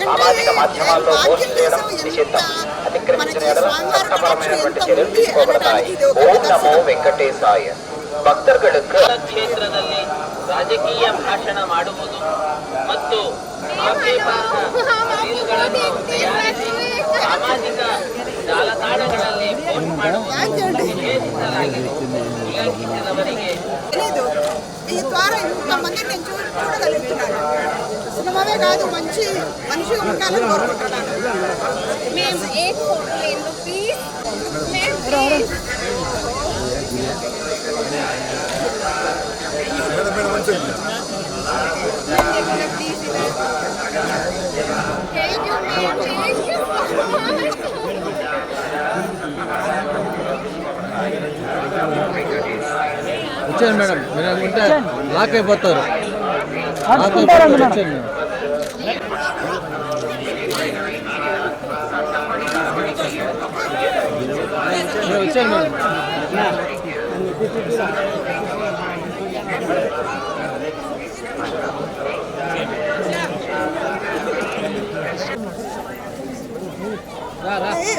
సామాజిక మాధ్యమాల్లో పోస్ట్ చేయడం నిషిద్ధం అతిక్రమించిన ఎడల చట్టపరమైనటువంటి చర్యలు తీసుకోబడతాయి ఓం నమో వెంకటేశాయ ಭಕ್ತರುಗಳಿಗೆ ಕ್ಷೇತ್ರದಲ್ಲಿ ರಾಜಕೀಯ ಭಾಷಣ ಮಾಡುವುದು ಮತ್ತು ಸಾಮಾಜಿಕ ಜಾಲತಾಣಗಳಲ್ಲಿ ಪೋಸ್ಟ್ ಮಾಡುವುದು ನಿಷೇಧಿಸಲಾಗಿದೆ ಉಲ್ಲಂಘಿಸಿದವರಿಗೆ కాదు మంచి మనిషిగా ఉండాలని కోరుకుంటున్నాను. మేము ప్లీజ్ వచ్చాను మేడం. మీరు అనుకుంటే లాక్ అయిపోతారు. లాక్ అయిపోతారు. వచ్చాను మేడం నేను వచ్చాను మేడం రా రా అంటే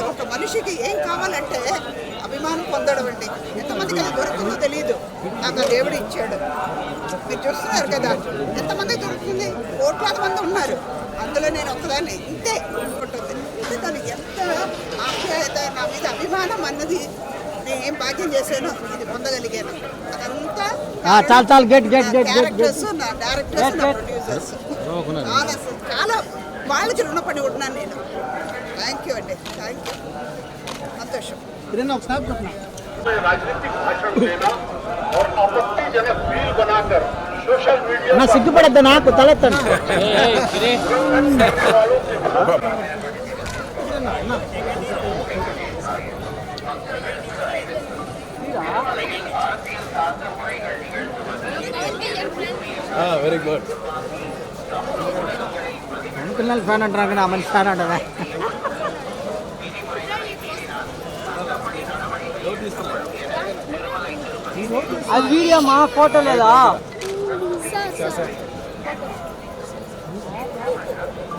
ఒక మనిషికి ఏం కావాలంటే అభిమానం పొందడం అండి. ఎంతమందికి అది దొరుకుతుందో తెలియదు నాకు దేవుడు ఇచ్చాడు. మీరు చూస్తున్నారు కదా ఎంతమంది దొరుకుతుంది? కోట్లాది మంది ఉన్నారు. అందులో నేను ఒకదాన్ని ఇంతే. ఉంటుంది ఎంత అభిమానం అన్నది నేను ఏం భాగ్యం చేశానో ఇది పొందగలిగాను అదంతా చాలు, చాలు, get, get, get, get, characters నా డైరెక్టర్స్ నా ప్రొడ్యూసర్స్ నవ్వుకున్నారు. చాలా చాలా వాళ్ళకి రుణపడి ఉన్నాను నేను థ్యాంక్ యూ అండి థ్యాంక్ యూ సంతోషం राजनीतिक भाषण देना और आपत्तिजनक रील बनाकर सोशल मीडिया నా సిగ్గుపడద్దు నాకు తలెత్తండి वालों के వెరీ గుడ్ పిల్లలు ఫ్యాన్ అంటారు కానీ ఆ మనిషి ఫ్యాన్ అంటారా అది వీడియో మా ఫోటో లేదా సార్ సార్ Hey,